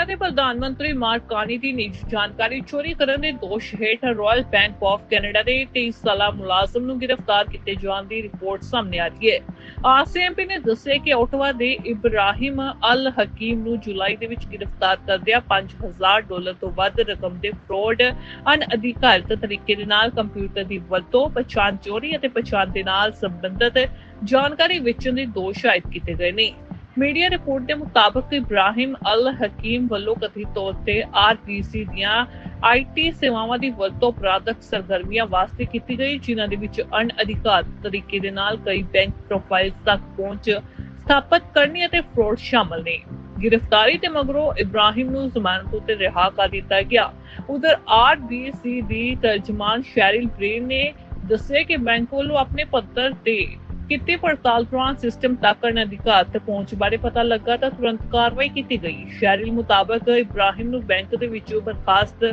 Canada ਦੇ ਪ੍ਰਧਾਨ ਮੰਤਰੀ ਮਾਰਕ ਕਾਨੀ ਦੀ ਨਿੱਜੀ ਜਾਣਕਾਰੀ ਚੋਰੀ ਕਰਨ ਦੇ ਦੋਸ਼ ਹੇਠ ਰਾਇਲ ਬੈਂਕ ਆਫ ਕੈਨੇਡਾ ਦੇ 23 ਸਾਲਾ ਮੁਲਾਜ਼ਮ ਨੂੰ ਗ੍ਰਿਫਤਾਰ ਕੀਤੇ ਜਾਣ ਦੀ ਰਿਪੋਰਟ ਸਾਹਮਣੇ ਆ ਰਹੀ ਹੈ। ਆਰਸੀਐਮਪੀ ਨੇ ਦੱਸਿਆ ਕਿ ਓਟਵਾ ਦੇ ਇਬਰਾਹਿਮ ਅਲ ਹਕੀਮ ਨੂੰ ਜੁਲਾਈ ਦੇ ਵਿੱਚ ਗ੍ਰਿਫਤਾਰ ਕਰਦਿਆਂ 5000 ਡਾਲਰ ਤੋਂ ਵੱਧ ਰਕਮ ਦੇ ਫਰਾਡ ਅਨਅਧਿਕਾਰਤ ਤਰੀਕੇ ਦੇ ਨਾਲ ਕੰਪਿਊਟਰ ਦੀ ਵਰਤੋਂ, ਪਛਾਣ ਚੋਰੀ ਅਤੇ ਪਛਾਣ ਦੇ ਨਾਲ ਸੰਬੰਧਿਤ ਜਾਣਕਾਰੀ ਵੇਚਣ ਦੇ ਦੋਸ਼ ਆਇਦ ਕੀਤੇ ਗਏ ਨੇ। ਮੀਡੀਆ ਰਿਪੋਰਟ ਦੇ ਮੁਤਾਬਕ ਇਬਰਾਹਿਮ ਅਲ ਹਕੀਮ ਵੱਲੋਂ ਕਥਿਤ ਤੌਰ ਤੇ ਆਰਬੀਸੀ ਦੀਆਂ ਆਈਟੀ ਸੇਵਾਵਾਂ ਦੀ ਵਰਤੋਂ ਅਪਰਾਧਕ ਸਰਗਰਮੀਆਂ ਵਾਸਤੇ ਕੀਤੀ ਗਈ, ਜਿਨ੍ਹਾਂ ਦੇ ਵਿੱਚ ਅਣਅਧਿਕਾਰਤ ਤਰੀਕੇ ਦੇ ਨਾਲ ਕਈ ਬੈਂਕ ਪ੍ਰੋਫਾਈਲਸ ਤੱਕ ਪਹੁੰਚ ਸਥਾਪਿਤ ਕਰਨੀ ਅਤੇ ਫਰਾਡ ਸ਼ਾਮਲ ਨੇ। ਗ੍ਰਿਫਤਾਰੀ ਤੇ ਮਗਰੋਂ ਇਬਰਾਹਿਮ ਨੂੰ ਜ਼ਮਾਨਤ ਉਤੇ ਰਿਹਾ ਕਰ ਦਿੱਤਾ ਗਿਆ। ਉਧਰ ਆਰਬੀਸੀ ਦੀ ਤਰਜਮਾਨ ਸ਼ੈਰਿਲ ਬ੍ਰੇਨ ਨੇ ਦੱਸਿਆ ਕਿ ਬੈਂਕ ਵੱਲੋਂ ਆਪਣੇ ਪੱਤਰ ਤੇ ਕੀਤੀ ਪੜਤਾਲ ਦੌਰਾਨ ਸਿਸਟਮ ਤੱਕ ਅਧਿਕਾਰਤ ਪਹੁੰਚ ਬਾਰੇ ਪਤਾ ਲੱਗਾ ਤਾਂ ਤੁਰੰਤ ਕਾਰਵਾਈ ਕੀਤੀ ਗਈ। ਸ਼ੈਰਿਲ ਮੁਤਾਬਕ ਇਬਰਾਹਿਮ ਨੂੰ ਬੈਂਕ ਦੇ ਵਿੱਚੋਂ ਬਰਖਾਸਤ